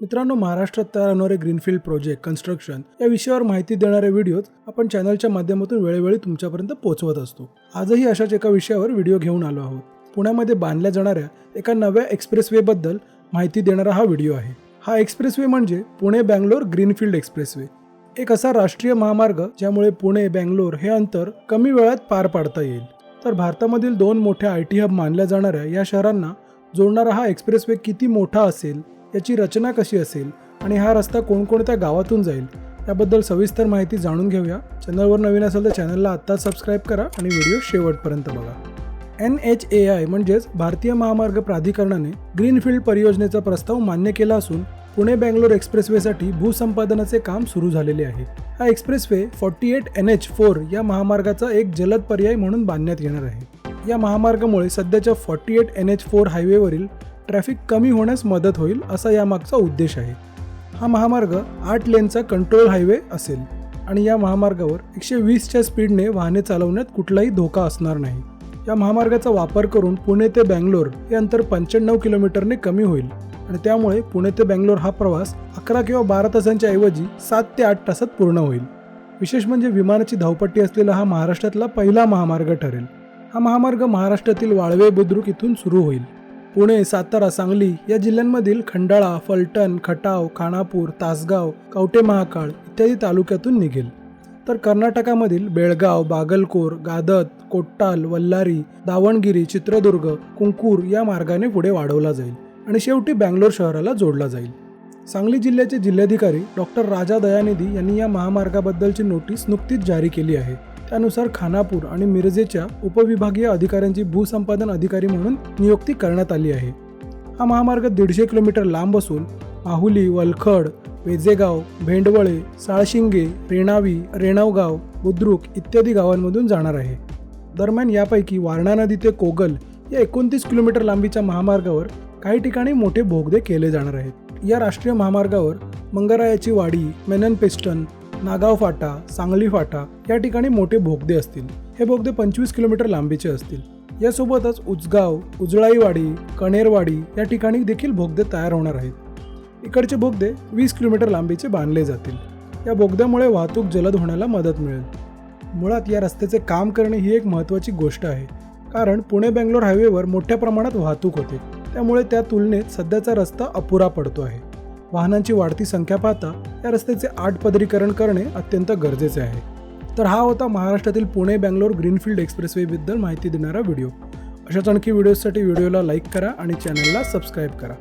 मित्रांनो महाराष्ट्रात तयार होणारे ग्रीनफील्ड प्रोजेक्ट कन्स्ट्रक्शन या विषयावर माहिती देणारे व्हिडिओज आपण चॅनलच्या माध्यमातून वेळोवेळी तुमच्यापर्यंत पोहोचवत असतो. आजही अशाच एका विषयावर व्हिडिओ घेऊन आलो आहोत. पुण्यामध्ये बांधल्या जाणाऱ्या एका नव्या एक्सप्रेसवे बद्दल माहिती देणारा हा व्हिडिओ आहे. हा एक्सप्रेसवे म्हणजे पुणे बँगलोर ग्रीनफील्ड एक्सप्रेसवे एक असा राष्ट्रीय महामार्ग ज्यामुळे पुणे बँगलोर हे अंतर कमी वेळात पार पाडता येईल. तर भारतामधील दोन मोठ्या आय टी हब मानल्या जाणाऱ्या या शहरांना जोडणारा हा एक्सप्रेसवे किती मोठा असेल याची रचना कशी असेल आणि हा रस्ता कोणकोणत्या गावातून जाईल याबद्दल सविस्तर माहिती जाणून घेऊया. चॅनलवर नवीन असेल तर चॅनलला आत्ताच सबस्क्राईब करा आणि व्हिडिओ शेवटपर्यंत बघा. एन एच ए आय म्हणजेच भारतीय महामार्ग प्राधिकरणाने ग्रीनफील्ड परियोजनेचा प्रस्ताव मान्य केला असून पुणे बँगलोर एक्सप्रेसवेसाठी भूसंपादनाचे काम सुरू झालेले आहे. हा expressway forty eight N H four या महामार्गाचा एक जलद पर्याय म्हणून बांधण्यात येणार आहे. या महामार्गामुळे सध्याच्या forty eight N H four हायवेवरील traffic कमी होण्यास मदत होईल असा यामागचा उद्देश आहे. हा महामार्ग आठ लेनचा कंट्रोल हायवे असेल आणि या महामार्गावर एकशे वीसच्या स्पीडने वाहने चालवण्यात कुठलाही धोका असणार नाही. या महामार्गाचा वापर करून पुणे ते बँगलोर हे अंतर पंच्याण्णव किलोमीटरने कमी होईल आणि त्यामुळे पुणे ते बँगलोर हा प्रवास अकरा किंवा बारा तासांच्या ऐवजी सात ते आठ तासात पूर्ण होईल. विशेष म्हणजे विमानाची धावपट्टी असलेला हा महाराष्ट्रातला पहिला महामार्ग ठरेल. हा महामार्ग महाराष्ट्रातील वाळवे बुद्रुक इथून सुरू होईल. पुणे सातारा सांगली या जिल्ह्यांमधील खंडाळा फलटण खटाव खानापूर तासगाव कवटे महाकाळ इत्यादी तालुक्यातून निघेल. तर कर्नाटकामधील बेळगाव बागलकोर गादत कोट्टाल वल्लारी दावणगिरी चित्रदुर्ग कुंकूर या मार्गाने पुढे वाढवला जाईल आणि शेवटी बँगलोर शहराला जोडला जाईल. सांगली जिल्ह्याचे जिल्हाधिकारी डॉक्टर राजा दयानिधी यांनी या महामार्गाबद्दलची नोटीस नुकतीच जारी केली आहे. त्यानुसार खानापूर आणि मिरजेच्या उपविभागीय अधिकाऱ्यांची भूसंपादन अधिकारी म्हणून नियुक्ती करण्यात आली आहे. हा महामार्ग दीडशे किलोमीटर लांब असून माहुली वलखड वेजेगाव भेंडवळे साळशिंगे रेणावी रेणावगाव बुद्रुक इत्यादी गावांमधून जाणार आहे. दरम्यान यापैकी वारणा नदी ते कोगल या एकोणतीस किलोमीटर लांबीच्या महामार्गावर काही ठिकाणी मोठे भोगदे केले जाणार आहेत. या राष्ट्रीय महामार्गावर मंगरायाची वाडी मेनन पिस्टन नागाव फाटा सांगली फाटा या ठिकाणी मोठे बोगदे असतील. हे बोगदे पंचवीस किलोमीटर लांबीचे असतील. यासोबतच उचगाव उजळाईवाडी कणेरवाडी या ठिकाणी देखील बोगदे तयार होणार आहेत. इकडचे बोगदे वीस किलोमीटर लांबीचे बांधले जातील. या बोगद्यामुळे वाहतूक जलद होण्याला मदत मिळेल. मुळात या रस्त्याचे काम करणे ही एक महत्त्वाची गोष्ट आहे. कारण पुणे बेंगलोर हायवेवर मोठ्या प्रमाणात वाहतूक होते. त्यामुळे त्या तुलनेत सध्याचा रस्ता अपुरा पडतो आहे. वाहनांची वाढती संख्या पाहता या रस्त्याचे आठ पदरीकरण करणे अत्यंत गरजेचे आहे. तर हा होता महाराष्ट्रातील पुणे बँगलोर ग्रीनफील्ड एक्सप्रेसवेबद्दल माहिती देणारा व्हिडिओ. अशाच आणखी व्हिडिओसाठी व्हिडिओला लाईक करा आणि चॅनलला सबस्क्राईब करा.